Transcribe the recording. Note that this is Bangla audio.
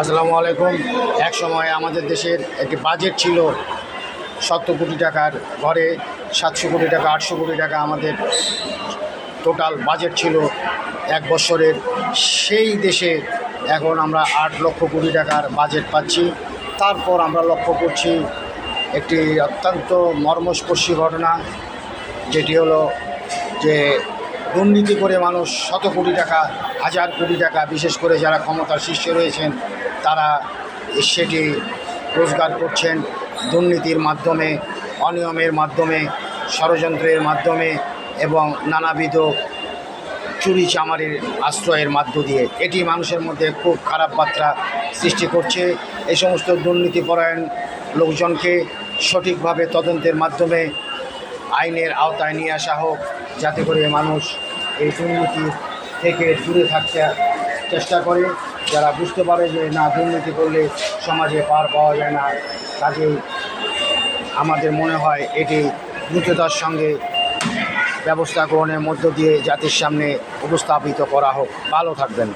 আসসালামু আলাইকুম। এক সময় আমাদের দেশের একটি বাজেট ছিল সত্তর কোটি টাকার ঘরে, সাতশো কোটি টাকা, আটশো কোটি টাকা আমাদের টোটাল বাজেট ছিল এক বছরের। সেই দেশে এখন আমরা আট লক্ষ কোটি টাকার বাজেট পাচ্ছি। তারপর আমরা লক্ষ্য করছি একটি অত্যন্ত মর্মস্পর্শী ঘটনা, যেটি হলো যে দুর্নীতি করে মানুষ শত কোটি টাকা, হাজার কোটি টাকা, বিশেষ করে যারা ক্ষমতার শীর্ষে রয়েছেন, তারা সেটি রোজগার করছেন দুর্নীতির মাধ্যমে, অনিয়মের মাধ্যমে, ষড়যন্ত্রের মাধ্যমে এবং নানাবিধ চুরি চামারির আশ্রয়ের মাধ্য দিয়ে। এটি মানুষের মধ্যে খুব খারাপ বার্তা সৃষ্টি করছে। এই সমস্ত দুর্নীতিপরায়ণ লোকজনকে সঠিকভাবে তদন্তের মাধ্যমে আইনের আওতায় নিয়ে আসা হোক যাতে করে মানুষ এই দুর্নীতি থেকে দূরে থাকতে চেষ্টা করে। যারা বুঝতে পারে যে না, দুর্নীতি করলে সমাজে পার পাওয়া যায় না, কাজেই আমাদের মনে হয় এটি দ্রুততার সঙ্গে ব্যবস্থা গ্রহণের মধ্য দিয়ে জাতির সামনে উপস্থাপিত করা হোক। ভালো থাকবেন।